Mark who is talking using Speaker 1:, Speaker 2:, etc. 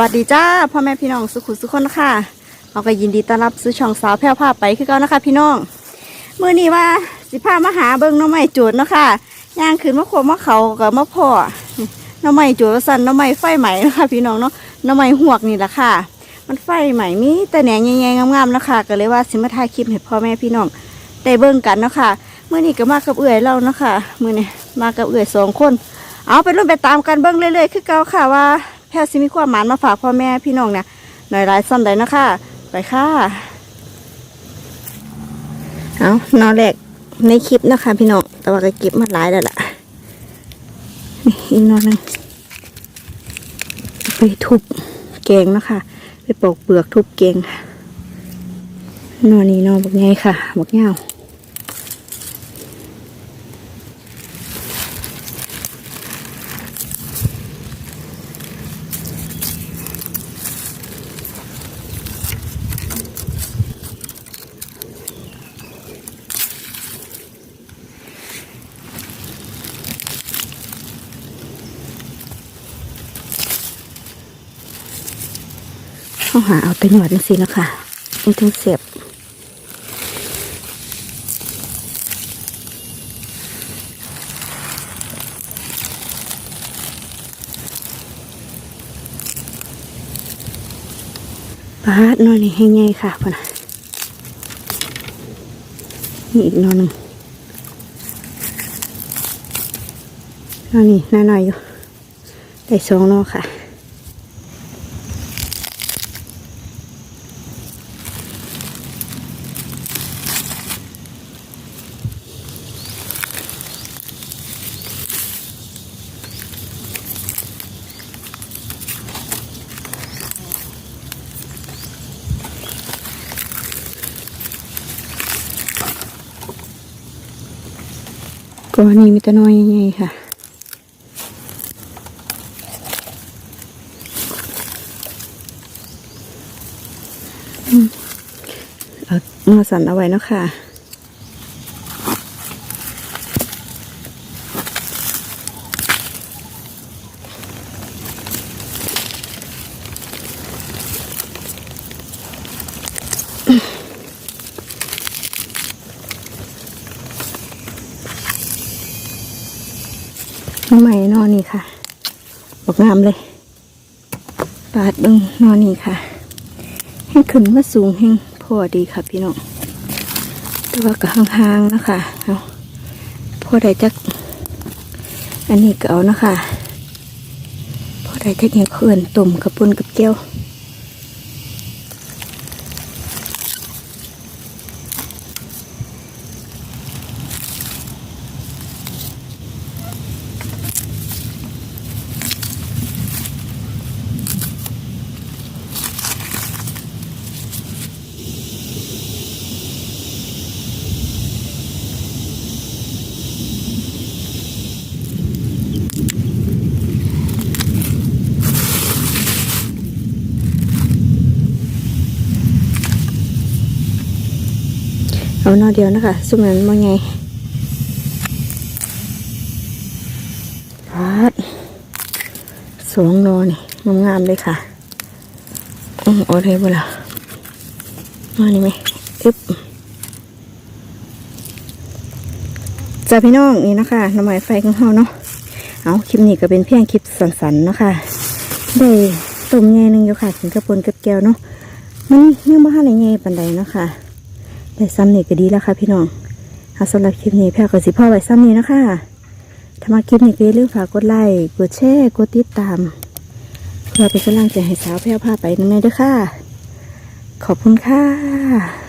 Speaker 1: วัสดีจ้าพ่อแม่พี่น้องสุขุสุขคนนะคะเราก็ยินดีต้อนรับสู่ช่องสาวแพร่วภาพไปคือเก่านะคะ พี่น้องเมื่อนี้ว่าสิพามาหาเบิ้งน้องใหม่จูดเนาะค่ะย่างขึ้นมะโขมมะเขากับมะพ่อหน้องใหม่จูดสันหน้องใหม่ไฟใหม่นะคะพี่น้องเนาะหน้องใหม่หวกนี่แหละค่ะ มันไฟใหม่มีแต่แหนงแง่ๆงามๆนะคะก็เลยว่าสิมาถ่ายคลิปให้พ่อแม่พี่น้องได้เบิ้งกันเนาะค่ะเมื่อนี้ก็มากับเอื่อยเราเนาะค่ะมื่อนี้มากับเอื่อยสองคน เอาไปรุ่นไปตามกันเบิ้งเรื่อยๆคือเก่าค่ะว่า พทย์สิมีความหมานมาฝากพ่อแม่พี่น้องเนี่ยหน่อยหลายซ้ำใดนะคะ ไปค่ะเอานอนแรกในคลิปนะคะ พี่น้องแต่ว่าก็เก็บมาหลายแล้วล่ะนี่อีกนอนหนึงไปทุบแกงนะคะ ไปปอกเปลือกทุบแกงค่ะนอนนี่นอนบักไงค่ะบักเงา ต้องหาเอาไปหนวดจังสิแล้วค่ะมันถึงเสียบปาดนอนนี่ให้ไงค่ะพ่อนะนี่อีกนอนหนึ่งนอนนี่น่าหน่อยอยู่ได้สองนอค่ะ ก็นี่มีแต่น้อยใหญ่ค่ะอืมเอามาสั่นเอาไว้เนาะค่ะ น้ อนี่ค่ะบอกงามเลย ปาดบึงนอนนี่ค่ะ ให้ขึ้นมาสูงแห้งพอดีค่ะพี่น้องแต่ว่าก็ห่างๆนะคะเอาพอได้จัก อันนี้ก็เอานะคะพอได้จักเห็นเขื่อนตุ่มกับปุนกับเจียว เอานอเดียวนะคะสุมันว่าไงพัดสองนอนี่งามๆเลยค่ะอืมเอาได้บ่ล่ะมานี่ไหมอึ๊บจ้าพี่น้องนี่นะคะน้ำมันไฟของเราเนาะเอาคลิปนี้ก็เป็นเพียงคลิปสั้นๆเนาะค่ะได้ต้มแง่หนึงอยู่ค่ะถึงกระปนกับแก้วเนาะมันยังไม่ทันได้ไงปันใดเนาะค่ะ ไปซ้ำนี่ก็ดีแล้วค่ะพี่น้องเอาสำหรับคลิปนี้แพรก็สิพ่อไว้ซ้ำนี้นะคะถ้ามาคลิปนี้ก็อย่าลืมฝากกดไลค์กดแชร์กดติดตามเพื่อเป็นกำลังใจให้สาวแพรวพาไปนั่นเองด้วยค่ะ ขอบคุณค่ะ